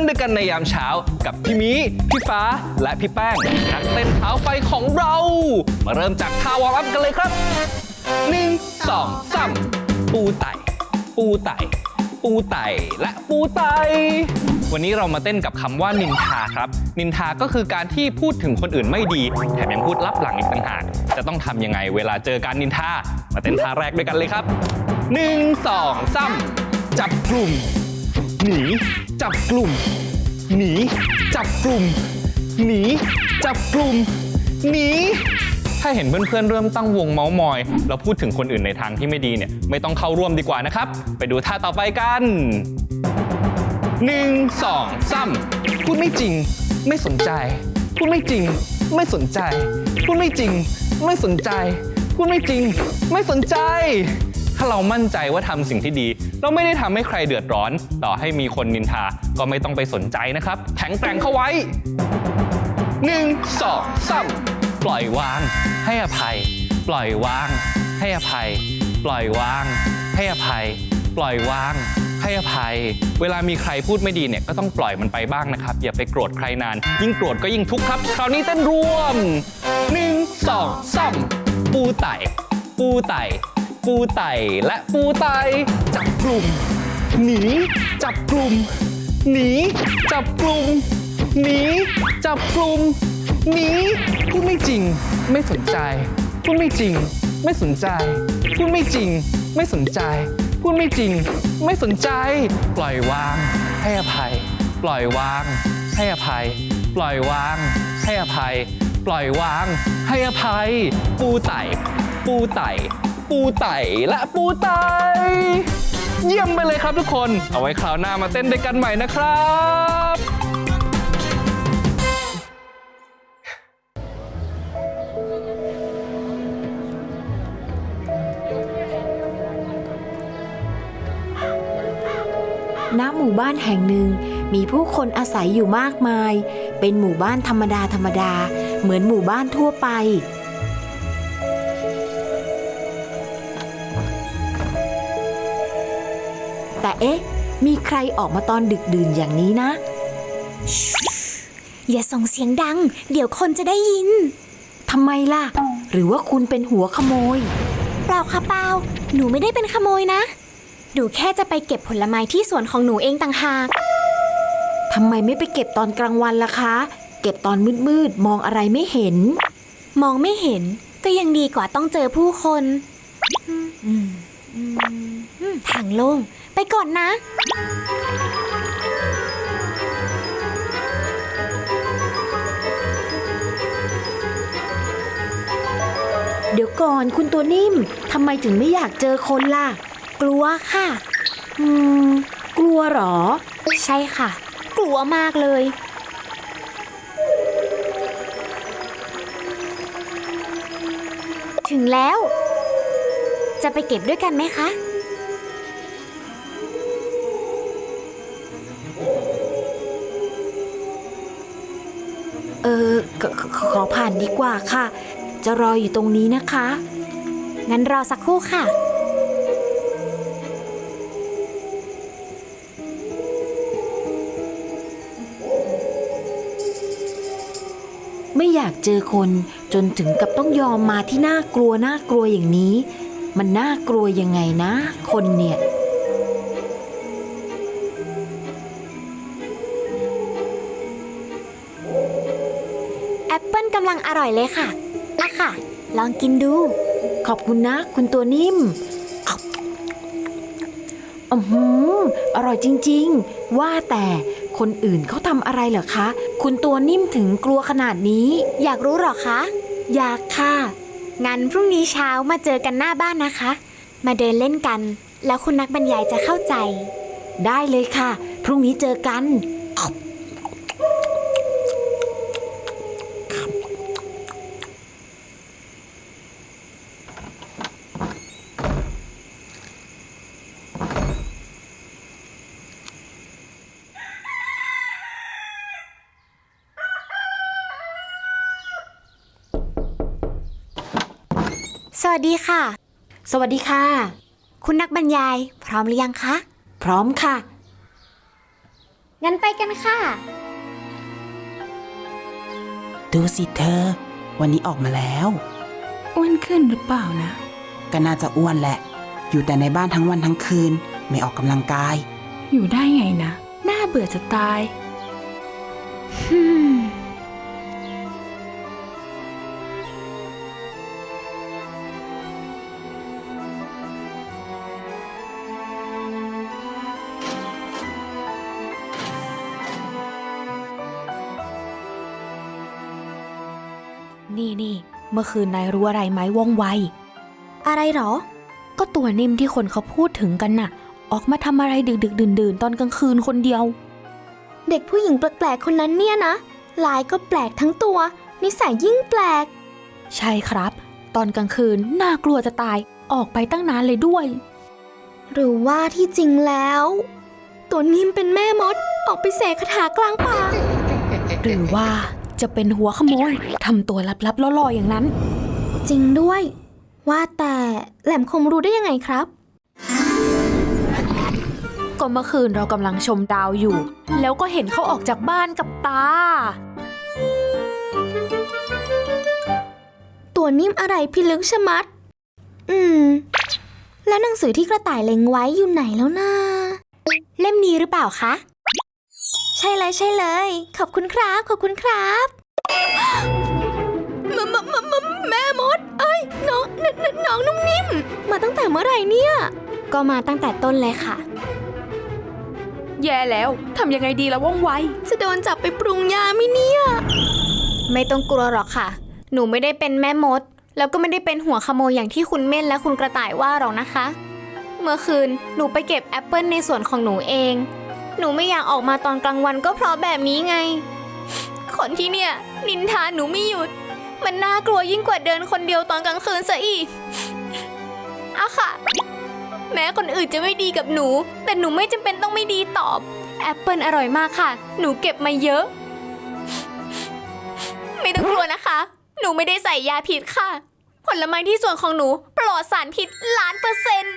้นด้วยกันในยามเช้า กับพี่มี พี่ฟ้า และพี่แป้งนักเต้นเท้าไฟของเรา มาเริ่มจากท่าวอร์มอัพกันเลยครับหนึ่งสองสามปูไต่ ปูไต่ ปูไต่และปูไต่วันนี้เรามาเต้นกับคำว่านินทาครับ นินทาก็คือการที่พูดถึงคนอื่นไม่ดี แถมยังพูดลับหลังอีกต่างหากจะต้องทำยังไงเวลาเจอการนินทา มาเต้นท่าแรกด้วยกันเลยครับหนึ่งสองสามจับกลุ่มหนี จับกลุ่ม หนี จับกลุ่ม หนี จับกลุ่ม หนี ถ้าเห็นเพื่อนๆเริ่มตั้งวงเมาส์มอย แล้วพูดถึงคนอื่นในทางที่ไม่ดีเนี่ย ไม่ต้องเข้าร่วมดีกว่านะครับ ไปดูท่าต่อไปกันหนึ่งสองสามพูดไม่จริง ไม่สนใจ พูดไม่จริง ไม่สนใจ พูดไม่จริง ไม่สนใจ พูดไม่จริง ไม่สนใจ ถ้าเรามั่นใจว่าทำสิ่งที่ดี เราไม่ได้ทำให้ใครเดือดร้อน ต่อให้มีคนนินทาก็ไม่ต้องไปสนใจนะครับ แข็งแกร่งเข้าไว้หนึ่งสองสามปล่อยวาง ให้อภัย ปล่อยวาง ให้อภัย ปล่อยวาง ให้อภัย ปล่อยวาง ให้อภัย เวลามีใครพูดไม่ดีเนี่ยก็ต้องปล่อยมันไปบ้างนะครับ อย่าไปโกรธใครนาน ยิ่งโกรธก็ยิ่งทุกข์ครับ คราวนี้เต้นรวมหนึ่งสองสามปูไต่ปูไต่ ปูไต่และปูไต่จับกลุ่ม หนี จับกลุ่ม หนี จับกลุ่ม หนี จับกลุ่ม หนีพูดไม่จริง ไม่สนใจพูดไม่จริง ไม่สนใจพูดไม่จริง ไม่สนใจพูดไม่จริง ไม่สนใจ ปล่อยวาง ให้อภัย ปล่อยวาง ให้อภัย ปล่อยวาง ให้อภัย ปล่อยวาง ให้อภัย ปูไต่ ปูไต่ ปูไต่และปูไต่เยี่ยมไปเลยครับทุกคน เอาไว้คราวหน้ามาเต้นด้วยกันใหม่นะครับ ณ หมู่บ้านแห่งหนึ่งมีผู้คนอาศัยอยู่มากมาย เป็นหมู่บ้านธรรมดาธรรมดา เหมือนหมู่บ้านทั่วไป เอ๊ะ มีใครออกมาตอนดึกดื่นอย่างนี้นะ อย่าส่งเสียงดัง เดี๋ยวคนจะได้ยิน ทำไมล่ะ หรือว่าคุณเป็นหัวขโมย เปล่าค่ะเปล่า หนูไม่ได้เป็นขโมยนะ หนูแค่จะไปเก็บผลไม้ที่สวนของหนูเองต่างหาก ทำไมไม่ไปเก็บตอนกลางวันล่ะคะ เก็บตอนมืดๆ มองอะไรไม่เห็น มองไม่เห็น ก็ยังดีกว่าต้องเจอผู้คนอืมอืมอืมทางโล่ง ไปก่อนนะ เดี๋ยวก่อนคุณตัวนิ่มทำไมถึงไม่อยากเจอคนล่ะ กลัวค่ะ อืม กลัวเหรอ ใช่ค่ะ กลัวมากเลยถึงแล้ว จะไปเก็บด้วยกันไหมคะ ออขขขขอผ่านดีกว่าค่ะ จะรออยู่ตรงนี้นะคะ งั้นรอสักครู่ค่ะ ไม่อยากเจอคนจนถึงกับต้องยอมมาที่น่ากลัวน่ากลัวอย่างนี้ มันน่ากลัวยังไงนะ คนเนี่ย ลังอร่อยเลยค่ะอะค่ะ ลองกินดู ขอบคุณนะ คุณตัวนิ่มอือหืออร่อยจริง ๆ ว่าแต่คนอื่นเขาทำอะไรเหรอคะ คุณตัวนิ่มถึงกลัวขนาดนี้ อยากรู้หรอคะ อยากค่ะ งั้นพรุ่งนี้เช้ามาเจอกันหน้าบ้านนะคะ มาเดินเล่นกัน แล้วคุณนักบรรยายจะเข้าใจ ได้เลยค่ะ พรุ่งนี้เจอกัน ส วัสดีค่ะ สวัสดีค่ะ คุณนักบรรยาย พร้อมหรือยังคะ พร้อมค่ะ งั้นไปกันค่ะ ดูสิเธอ วันนี้ออกมาแล้ว อ้วนขึ้นหรือเปล่านะ ก็น่าจะอ้วนแหละ อยู่แต่ในบ้านทั้งวันทั้งคืน ไม่ออกกำลังกาย อยู่ได้ไงนะ น่าเบื่อจะตาย ฮึม เมื่อคืนนายรู้อะไรไหมว่องไว อะไรหรอ ก็ตัวนิ่มที่คนเขาพูดถึงกันน่ะ ออกมาทำอะไรดึกดึกดื่นดื่นๆตอนกลางคืนคนเดียว เด็กผู้หญิงแปลกๆคนนั้นเนี่ยนะลายก็แปลกทั้งตัว นิสัยยิ่งแปลก ใช่ครับ ตอนกลางคืนน่ากลัวจะตายออกไปตั้งนานเลยด้วย หรือว่าที่จริงแล้ว ตัวนิ่มเป็นแม่มดออกไปเสกคาถากลางป่า หรือว่า จะเป็นหัวขโมยทำตัวลับๆล่อๆอย่างนั้น จริงด้วย ว่าแต่แหลมคมรู้ได้ยังไงครับ ก็เมื่อคืนเรากำลังชมดาวอยู่ แล้วก็เห็นเขาออกจากบ้านกับตา ตัวนิ่มอะไรพิลึกชะมัด อืม แล้วหนังสือที่กระต่ายเล็งไว้อยู่ไหนแล้วนะ เล่มนี้หรือเปล่าคะ ใช่เลยใช่เลย ขอบคุณครับ ขอบคุณครับมมมมแม่มด เอ้ยน้องนนน้องนุ่มนิ่ม มาตั้งแต่เมื่อไหร่เนี่ย ก็มาตั้งแต่ต้นเลยค่ะ แย่แล้วทำยังไงดีละว่องไว จะโดนจับไปปรุงยาไหมเนี่ย ไม่ต้องกลัวหรอกค่ะ หนูไม่ได้เป็นแม่มด แล้วก็ไม่ได้เป็นหัวขโมยอย่างที่คุณเม่นและคุณกระต่ายว่าหรอกนะคะ เมื่อคืนหนูไปเก็บแอปเปิลในสวนของหนูเอง หนูไม่อยากออกมาตอนกลางวันก็เพราะแบบนี้ไง คนที่เนี่ย นินทาหนูไม่หยุด มันน่ากลัวยิ่งกว่าเดินคนเดียวตอนกลางคืนซะอีกอะค่ะ แม้คนอื่นจะไม่ดีกับหนู แต่หนูไม่จำเป็นต้องไม่ดีตอบแอปเปิลอร่อยมากค่ะ หนูเก็บมาเยอะ ไม่ต้องกลัวนะคะ หนูไม่ได้ใส่ยาพิษค่ะ ผลไม้ที่ส่วนของหนู ปลอดสารพิษล้านเปอร์เซ็นต์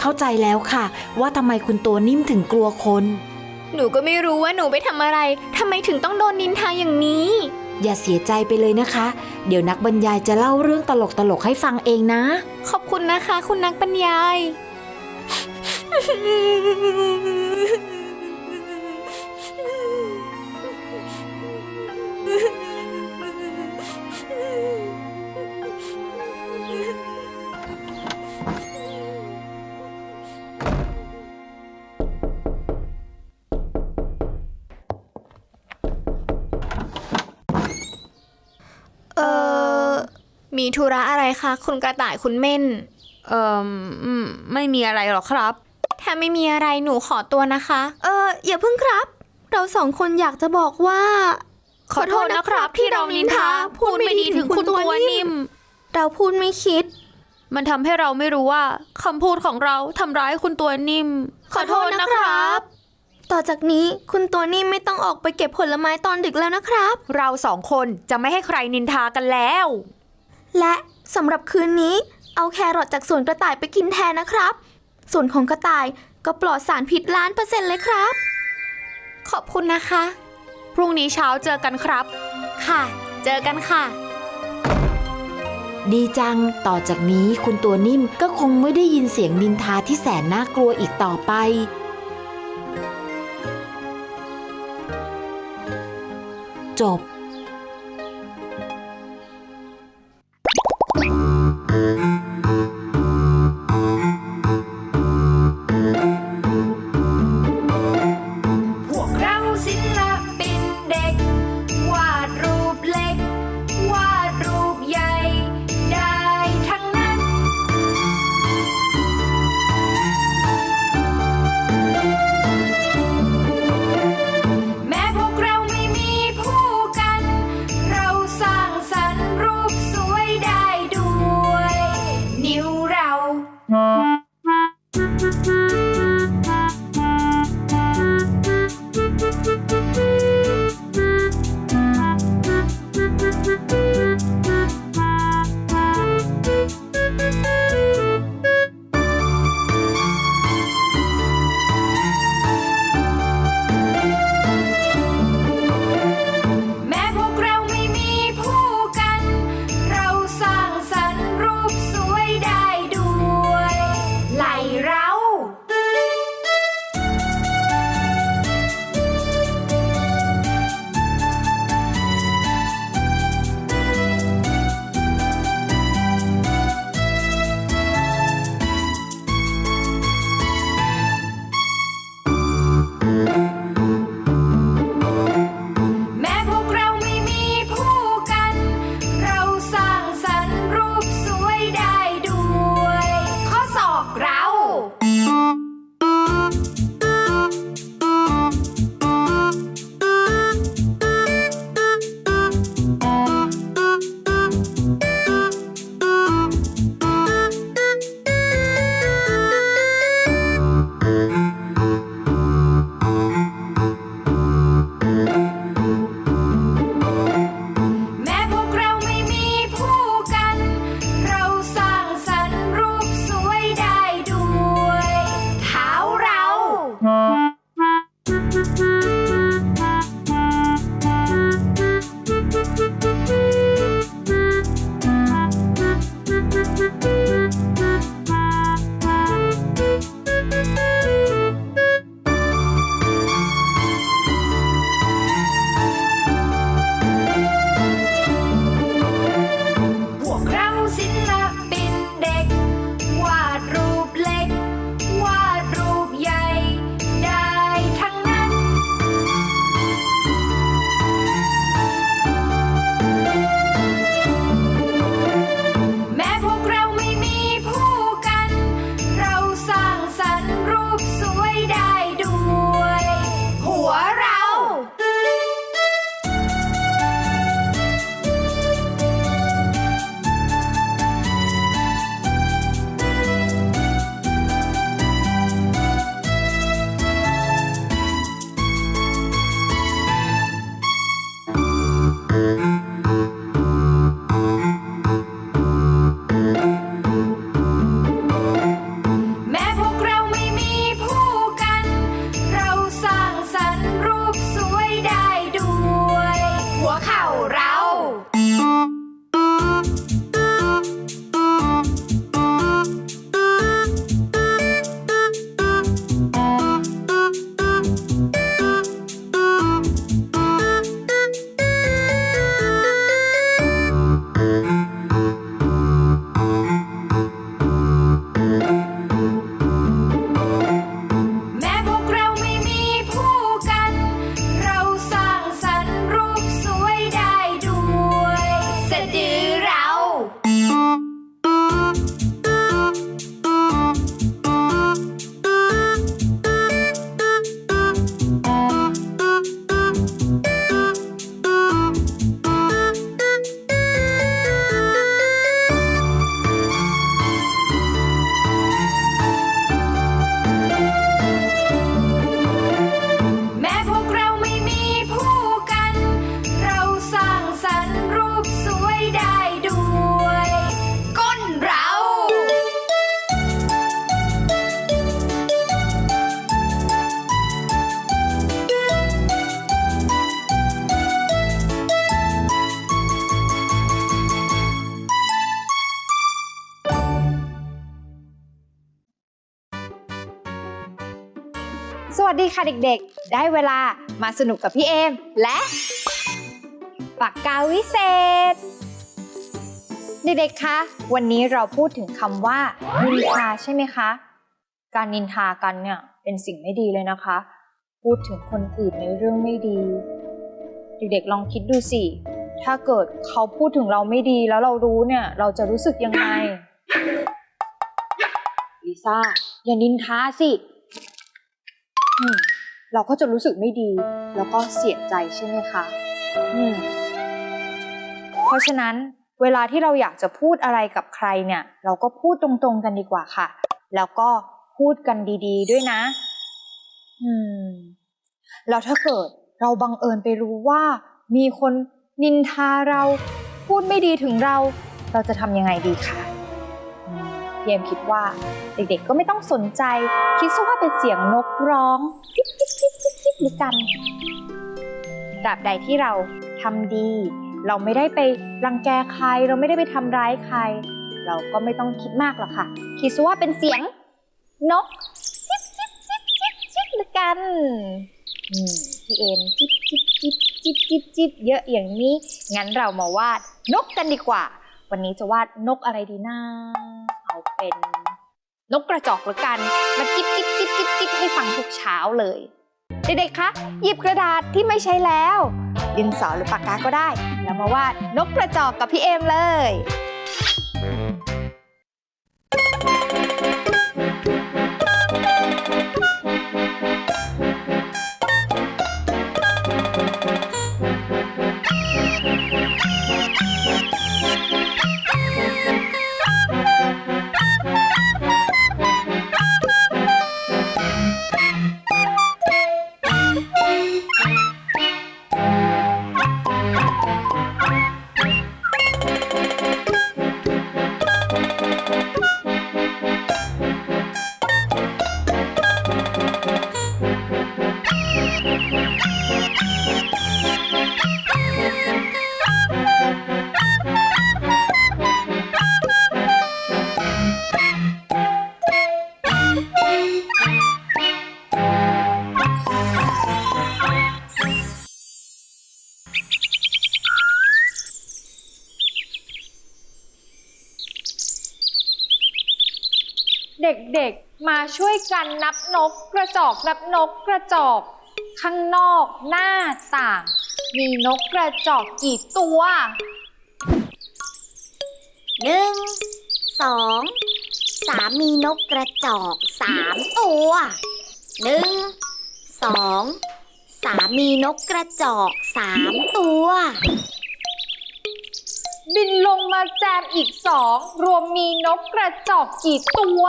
เข้าใจแล้วค่ะ ว่าทำไมคุณตัวนิ่มถึงกลัวคน หนูก็ไม่รู้ว่าหนูไปทำอะไรทำไมถึงต้องโดนนินทาอย่างนี้ อย่าเสียใจไปเลยนะคะ เดี๋ยวนักบรรยายจะเล่าเรื่องตลกๆให้ฟังเองนะ ขอบคุณนะคะ คุณนักบรรยาย ธุระอะไรคะ คุณกระต่ายคุณเม่น เอ่ออืมไม่มีอะไรหรอกครับ ถ้าไม่มีอะไรหนูขอตัวนะคะ เอออย่าเพิ่งครับ เราสองคนอยากจะบอกว่า ขอโทษนะครับที่เรานินทาพูดไม่ดีถึงคุณตัวนิ่ม เราพูดไม่คิด มันทำให้เราไม่รู้ว่าคำพูดของเราทำร้ายคุณตัวนิ่ม ขอโทษนะครับ ต่อจากนี้คุณตัวนิ่มไม่ต้องออกไปเก็บผลไม้ตอนดึกแล้วนะครับ เราสองคนจะไม่ให้ใครนินทากันแล้ว และสำหรับคืนนี้ เอาแครอทจากสวนกระต่ายไปกินแทนนะครับ ส่วนของกระต่ายก็ปลอดสารพิษล้านเปอร์เซ็นต์เลยครับ ขอบคุณนะคะ พรุ่งนี้เช้าเจอกันครับ ค่ะ เจอกันค่ะ ดีจัง ต่อจากนี้คุณตัวนิ่มก็คงไม่ได้ยินเสียงนินทาที่แสนน่ากลัวอีกต่อไป จบ สวัสดีค่ะเด็กๆ ได้เวลามาสนุกกับพี่เอม และปากกาวิเศษ เด็กๆ คะ วันนี้เราพูดถึงคำว่านินทาใช่ไหมคะ การนินทากันเนี่ยเป็นสิ่งไม่ดีเลยนะคะ พูดถึงคนอื่นในเรื่องไม่ดี เด็กๆ ลองคิดดูสิ ถ้าเกิดเขาพูดถึงเราไม่ดีแล้วเรารู้เนี่ย เราจะรู้สึกยังไงลิซ่าอย่านินทาสิ เราก็จะรู้สึกไม่ดี แล้วก็เสียใจใช่ไหมคะอืมเพราะฉะนั้นเวลาที่เราอยากจะพูดอะไรกับใครเนี่ย เราก็พูดตรงๆกันดีกว่าค่ะ แล้วก็พูดกันดีๆ ด้วยนะ อืม แล้วถ้าเกิดเราบังเอิญไปรู้ว่า มีคนนินทาเรา พูดไม่ดีถึงเรา เราจะทำยังไงดีคะ พี่เอ็มคิดว่าเด็กๆก็ไม่ต้องสนใจ คิดซะว่าเป็นเสียงนกร้องจิ๊บจิ๊บจิ๊บจิ๊บจิ๊บหรือกันตราบใดที่เราทำดี เราไม่ได้ไปรังแกใคร เราไม่ได้ไปทำร้ายใคร เราก็ไม่ต้องคิดมากหรอกค่ะ คิดซะว่าเป็นเสียงนกจิ๊บจิ๊บจิ๊บจิ๊บจิ๊บหรือกันพี่เอ็มจิ๊บจิ๊บจิ๊บจิ๊บจิ๊บจิ๊บเยอะอย่างนี้ งั้นเรามาวาดนกกันดีกว่า วันนี้จะวาดนกอะไรดีนะ เอาเป็นนกกระจอกละกัน มาจิ๊บจิ๊บจิ๊บจิ๊บจิ๊บให้ฟังทุกเช้าเลย เด็กๆ คะ หยิบกระดาษที่ไม่ใช้แล้ว ดินสอหรือปากกาก็ได้ แล้วมาวาดนกกระจอกกับพี่เอมเลย เด็กๆ มาช่วยกันนับนกกระจอกนับนกกระจอก ข้างนอกหน้าต่าง มีนกกระจอกกี่ตัวหนึ่งสองสามมีนกกระจอกสามตัวหนึ่งสองสามมีนกกระจอกสามตัว บินลงมาแจมอีกสองรวมมีนกกระจอกกี่ตัว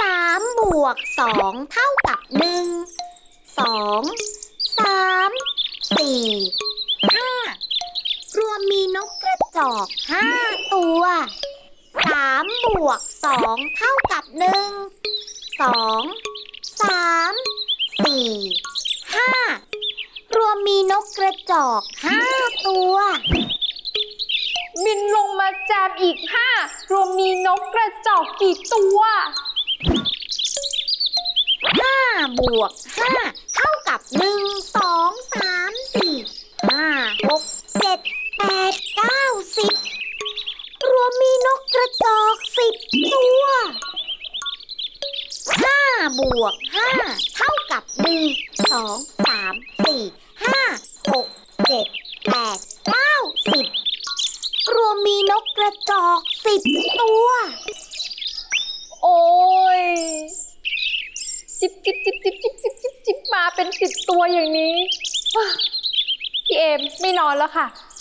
สามบวกสองเท่ากับหนึ่งสองสามสี่ห้ารวมมีนกกระจอกห้าตัวสามบวกสองเท่ากับหนึ่งสองสามสี่ห้ารวมมีนกกระจอกห้าตัว บินลงมาแจมอีกห้ารวมมีนกกระจอกกี่ตัว บวก 5 เท่ากับ 1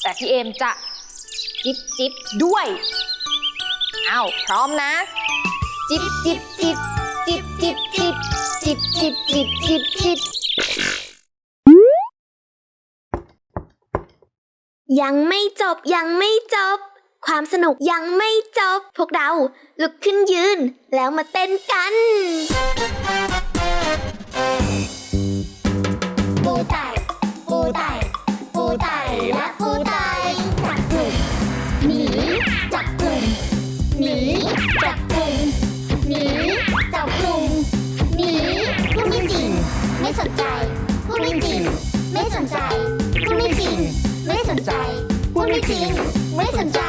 แต่พี่เอมจะจิบจิบด้วยอ้าวพร้อมนะ จิบจิบจิบจิบจิบจิบจิบจิบจิบจิบจิบยังไม่จบยังไม่จบ ความสนุกยังไม่จบ พวกเราลุกขึ้นยืนแล้วมาเต้นกัน ไม่สนใจ พูดไม่จริง ไม่สนใจ พูดไม่จริง ไม่สนใจ พูดไม่จริง ไม่สนใจ